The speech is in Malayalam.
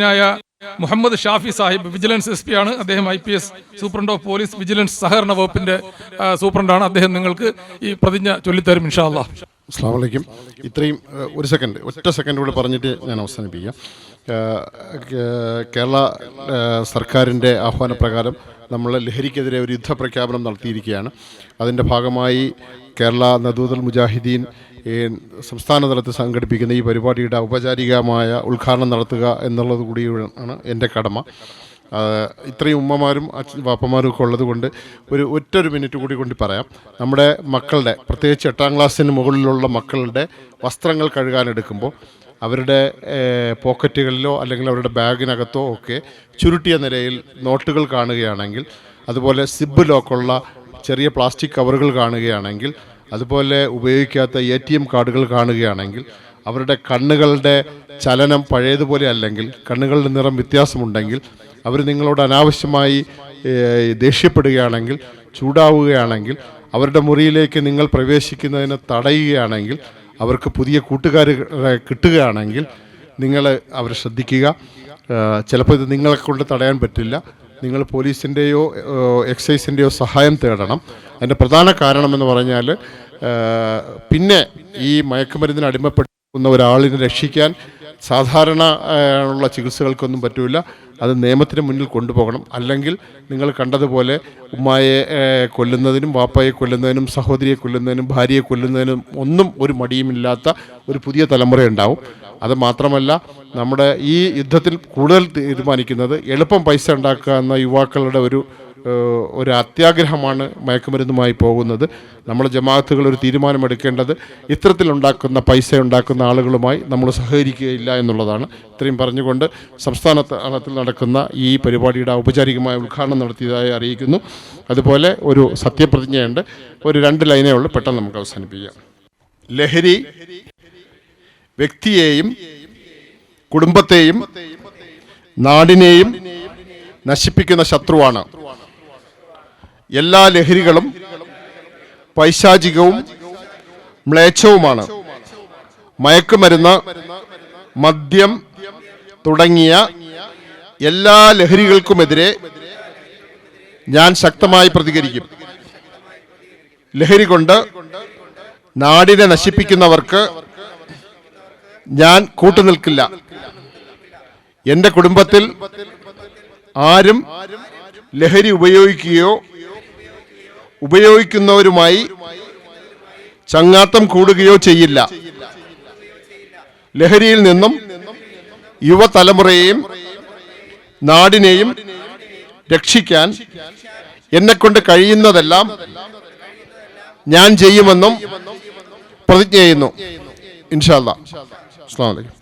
ായ Muhammad Shafi Sahib vigilance S P ആണ്. അദ്ദേഹം I P S superintendent of police vigilance സഹകരണ വകുപ്പിന്റെ സൂപ്രണ്ടാണ്. അദ്ദേഹം നിങ്ങൾക്ക് ഈ പ്രതിജ്ഞ ചൊല്ലിത്തരും ഇൻഷാ അല്ലാ അസ്സാം വലൈക്കും ഇത്രയും ഒരു സെക്കൻഡ് ഒറ്റ സെക്കൻഡ് കൂടെ പറഞ്ഞിട്ട് ഞാൻ അവസാനിപ്പിക്കാം. കേരള സർക്കാരിന്റെ ആഹ്വാനപ്രകാരം നമ്മൾ ലഹരിക്കെതിരെ ഒരു യുദ്ധപ്രഖ്യാപനം നടത്തിയിരിക്കുകയാണ്. അതിന്റെ ഭാഗമായി കേരള നദൂദൽ മുജാഹിദീൻ സംസ്ഥാന തലത്തിൽ സംഘടിപ്പിക്കുന്ന ഈ പരിപാടിയുടെ ഔപചാരികമായ ഉദ്ഘാടനം നടത്തുക എന്നുള്ളത് കൂടിയാണ് എന്റെ കടമ. ഇത്രയും ഉമ്മമാരും വാപ്പമാരും ഒക്കെ ഉള്ളത് കൊണ്ട് ഒരു ഒറ്റൊരു മിനിറ്റ് കൂടി കൊണ്ട് പറയാം. നമ്മുടെ മക്കളുടെ പ്രത്യേകിച്ച് എട്ടാം ക്ലാസ്സിന് മുകളിലുള്ള മക്കളുടെ വസ്ത്രങ്ങൾ കഴുകാനെടുക്കുമ്പോൾ അവരുടെ പോക്കറ്റുകളിലോ അല്ലെങ്കിൽ അവരുടെ ബാഗിനകത്തോ ഒക്കെ ചുരുട്ടിയ നിലയിൽ നോട്ടുകൾ കാണുകയാണെങ്കിൽ അതുപോലെ സിബ് ലോക്കുള്ള ചെറിയ പ്ലാസ്റ്റിക് കവറുകൾ കാണുകയാണെങ്കിൽ അതുപോലെ ഉപയോഗിക്കാത്ത എ ടി എം കാർഡുകൾ കാണുകയാണെങ്കിൽ അവരുടെ കണ്ണുകളുടെ ചലനം പഴയതുപോലെ അല്ലെങ്കിൽ കണ്ണുകളുടെ നിറം വ്യത്യാസമുണ്ടെങ്കിൽ അവർ നിങ്ങളോട് അനാവശ്യമായി ദേഷ്യപ്പെടുകയാണെങ്കിൽ ചൂടാവുകയാണെങ്കിൽ അവരുടെ മുറിയിലേക്ക് നിങ്ങൾ പ്രവേശിക്കുന്നതിനെ തടയുകയാണെങ്കിൽ അവർക്ക് പുതിയ കൂട്ടുകാർ കിട്ടുകയാണെങ്കിൽ നിങ്ങൾ അവരെ ശ്രദ്ധിക്കുക. ചിലപ്പോൾ ഇത് നിങ്ങളെ കൊണ്ട് തടയാൻ പറ്റില്ല. നിങ്ങൾ പോലീസിന്റെയോ എക്സൈസിന്റെയോ സഹായം തേടണം. അതിന്റെ പ്രധാന കാരണമെന്ന് പറഞ്ഞാൽ പിന്നെ ഈ മയക്കുമരുന്നിന് അടിമപ്പെടുന്ന ഒരാളിനെ രക്ഷിക്കാൻ സാധാരണ ഉള്ള ചികിത്സകൾക്കൊന്നും പറ്റില്ല അത് നിയമത്തിന് മുന്നിൽ കൊണ്ടുപോകണം. അല്ലെങ്കിൽ നിങ്ങൾ കണ്ടതുപോലെ ഉമ്മായെ കൊല്ലുന്നതിനും വാപ്പയെ കൊല്ലുന്നതിനും സഹോദരിയെ കൊല്ലുന്നതിനും ഭാര്യയെ കൊല്ലുന്നതിനും ഒന്നും ഒരു മടിയുമില്ലാത്ത ഒരു പുതിയ തലമുറ ഉണ്ടാവും അത് മാത്രമല്ല നമ്മുടെ ഈ യുദ്ധത്തിൽ കൂടുതൽ തീരുമാനിക്കുന്നത് എളുപ്പം പൈസ ഉണ്ടാക്കുക എന്ന യുവാക്കളുടെ ഒരു ഒരു അത്യാഗ്രഹമാണ് മയക്കുമരുന്നുമായി പോകുന്നത്. നമ്മൾ ജമാഅത്തുകൾ ഒരു തീരുമാനമെടുക്കേണ്ടത് ഇത്തരത്തിലുണ്ടാക്കുന്ന പൈസ ഉണ്ടാക്കുന്ന ആളുകളുമായി നമ്മൾ സഹകരിക്കുകയില്ല എന്നുള്ളതാണ്. ഇത്രയും പറഞ്ഞുകൊണ്ട് സംസ്ഥാന തലത്തിൽ നടക്കുന്ന ഈ പരിപാടിയുടെ ഔപചാരികമായ ഉദ്ഘാടനം നടത്തിയതായി അറിയിക്കുന്നു. അതുപോലെ ഒരു സത്യപ്രതിജ്ഞയുണ്ട്. ഒരു രണ്ട് ലൈനേ ഉള്ളൂ. പെട്ടെന്ന് നമുക്ക് അവസാനിപ്പിക്കാം. ലഹരി വ്യക്തിയെയും കുടുംബത്തെയും നാടിനെയും നശിപ്പിക്കുന്ന ശത്രുവാണ്. എല്ലാ ലഹരികളും പൈശാചികവും മ്ലേച്ഛവുമാണ്. മയക്കുമരുന്ന് മദ്യം തുടങ്ങിയ എല്ലാ ലഹരികൾക്കുമെതിരെ ഞാൻ ശക്തമായി പ്രതികരിക്കും. ലഹരി കൊണ്ട് നാടിനെ നശിപ്പിക്കുന്നവർക്ക് ഞാൻ കൂട്ടുനിൽക്കില്ല എന്റെ കുടുംബത്തിൽ ആരും ലഹരി ഉപയോഗിക്കുകയോ ഉപയോഗിക്കുന്നവരുമായി ചങ്ങാത്തം കൂടുകയോ ചെയ്യില്ല. ലഹരിയിൽ നിന്നും യുവതലമുറയെയും നാടിനെയും രക്ഷിക്കാൻ എന്നെക്കൊണ്ട് കഴിയുന്നതെല്ലാം ഞാൻ ചെയ്യുമെന്നും പ്രതിജ്ഞ ചെയ്യുന്നു. ഇൻഷാല്ല അസ്സാം വലൈക്കും